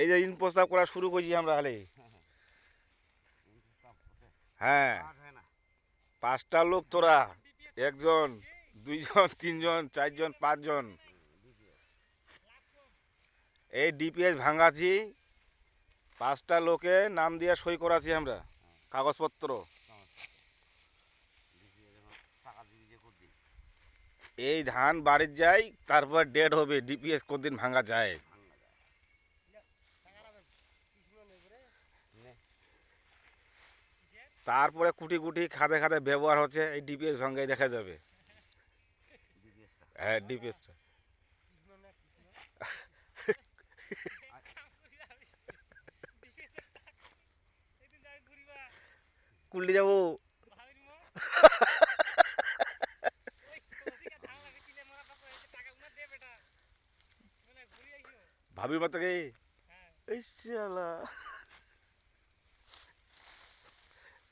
এই যে ইন করা শুরু করছি আমরা খালি। হ্যাঁ। পাঁচটা লোক তোরা, একজন, দুইজন, তিনজন, চারজন, পাঁচজন। এই ডিপিএস ভাঙাছি। পাঁচটা লোকে নাম দিয়ে সই করাছি আমরা, কাগজপত্র। এই ধান বাড়ির যায়, তারপর ডেট হবে ডিপিএস কদিন ভাঙা যায়। তারপরে কুটি কুটি খাদে খাদে ব্যবহার হচ্ছে এই ডিপিএস ভাঙ্গাই দেখা যাবে। হ্যাঁ ডিপিএসটা কুলটি যাব। ভাবির মতো কি? এই শালা।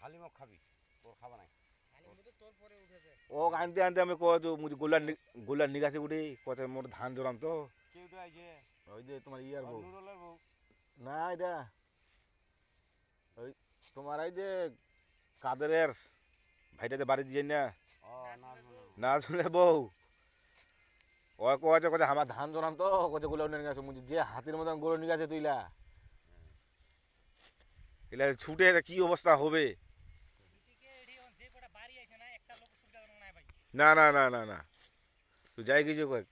হালিমক খাবি তোর খাবা নাই। ও আনতে আনতে আমি কয় তো মুঝে গোলার গোলার নিগাছে উঠি কত মোর ধান জোরাম তো। ওই যে তোমার ইয়ার বউ। না এটা ওই তোমার এই যে কাদেরের ভাইটাতে বাড়ি দিয়ে না। না না না শুনে বউ। ও কয়েছে কয়েছে আমার ধান জোরাম তো কয়েছে গোলা নিয়ে গেছে মুঝে যে হাতির মতন গরু নিয়ে গেছে তুইলা। এলা ছুটে কি অবস্থা হবে? না না না না না। তুই যাই কিছু কয়েক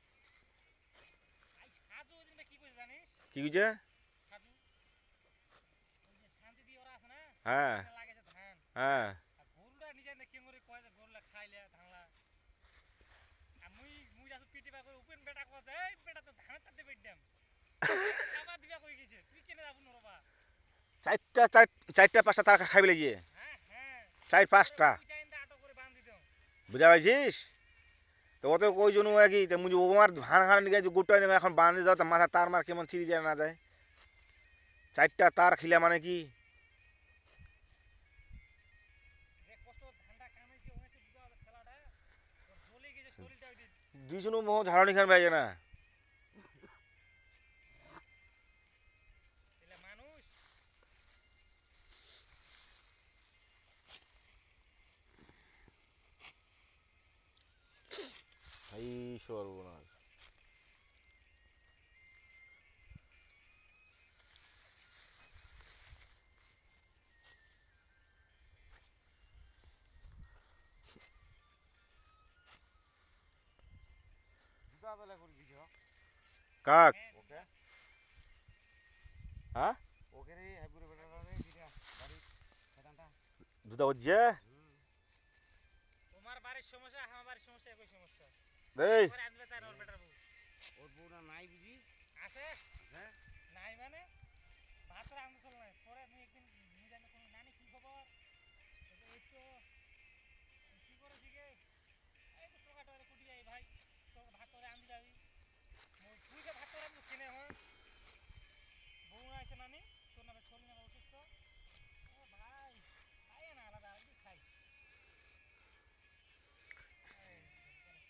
কি কইছে হ্যাঁ। হ্যাঁ। চারটা, চার, চারটা, পাঁচটা টাকা খাইবে লাগিয়ে। চার, পাঁচটা। বুঝা পাইছিস? তো অত কই জন্য কি তো মুঝে ওমার ধান হান গেছে, গোটা নেবে এখন বাঁধে দাও মাথা তার মার কেমন ছিঁড়ে যায় না যায়। চারটা তার খিলা মানে কি? দুইজনও মোহ ঝাড়নি খান বাইছে না সর্বনাশ কাক? হ্যাঁ? দুটা হচ্ছে হুম তোমার বাড়ির সমস্যা আমার বাড়ির সমস্যা একই সমস্যা এই পরে আনবে চাই না ওর বেটার বউ ওর বউটা নাই বুঝি আছে হ্যাঁ নাই মানে ভাত রান্না চল নাই পরে আমি একদিন নিয়ে জানি কোনো নানি কি খবর এই তো কি করে দিকে এই তো টোকা টোকা কুটি যাই ভাই তোর ভাত করে আনতে যাবি মই তুই যে ভাত করে আমি কিনে হয় বউ আছে নানি তোর নামে চলি নামে অসুস্থ ও ভাই খাই না আলাদা আলাদা খাই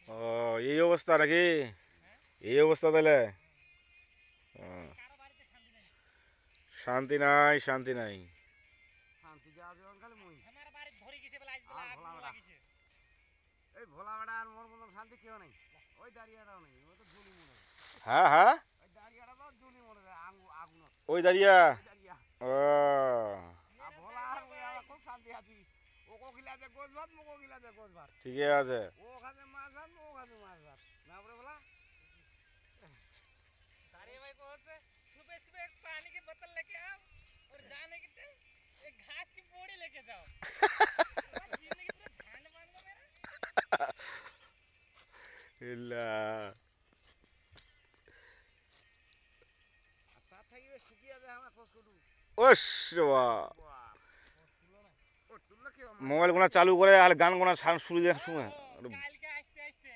ও এই অবস্থা নাকি এই অবস্থা তাহলে ও, কারও বাড়িতে শান্তি নেই শান্তি নাই শান্তি নাই শান্তি যাওয়া যাওয়ান খালি মুই আমার বাড়ি ধরে গেছে বলে আজ আর বেলা আগুন ভোলা লাগিছে এই ভোলা বেটা আর মোর মতন শান্তি কেউ নেই ওই দাঁড়িয়েটাও নেই ও তো জুলি মনে হয়। হ্যাঁ ওই দাঁড়িয়া ও আর ভোলা আর মুই আমরা খুব শান্তি আছি ও কোকিলাতে গোছ ভাত মো কোকিলাতে গোছ ভাত ঠিকই আছে ও খাতে মাছ ভাত ও খাতে মাছ ভাত না বলে বলা सारे भाई को होते सुबह सुबह एक पानी की बोतल लेके आओ और जाने के टाइम एक घास की बोरी लेके जाओ और जिंदगी पूरा झांड मान गया मेरा ইল্লা আর তার থাকিবে শুকিয়ে যায় আমার খোঁজ করু ওস বাবা ও তুললো কি মোবাইল গোনা চালু করে আর গান গোনা সান শুরু দেওয়ার সময়। ও, কালকে আসতে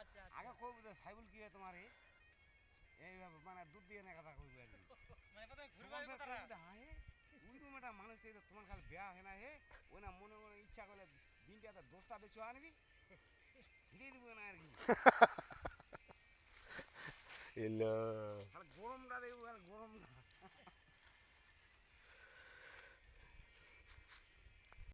আচ্ছা আগে কইবু যে সাইবুল কি হয় তোমার? এই এইভাবে মানে দুধ দিয়ে না কথা কইবু আগে মানে কথা ঘুরবার যে, হায় ওই রকম একটা মানুষ থেকে তোমার খালি বিয়া হয় না হে, ওই না মনে মনে ইচ্ছা করলে দিনটাতে দশটা বেশি আনবি হিরে দিব না আর কি। এলা। খালি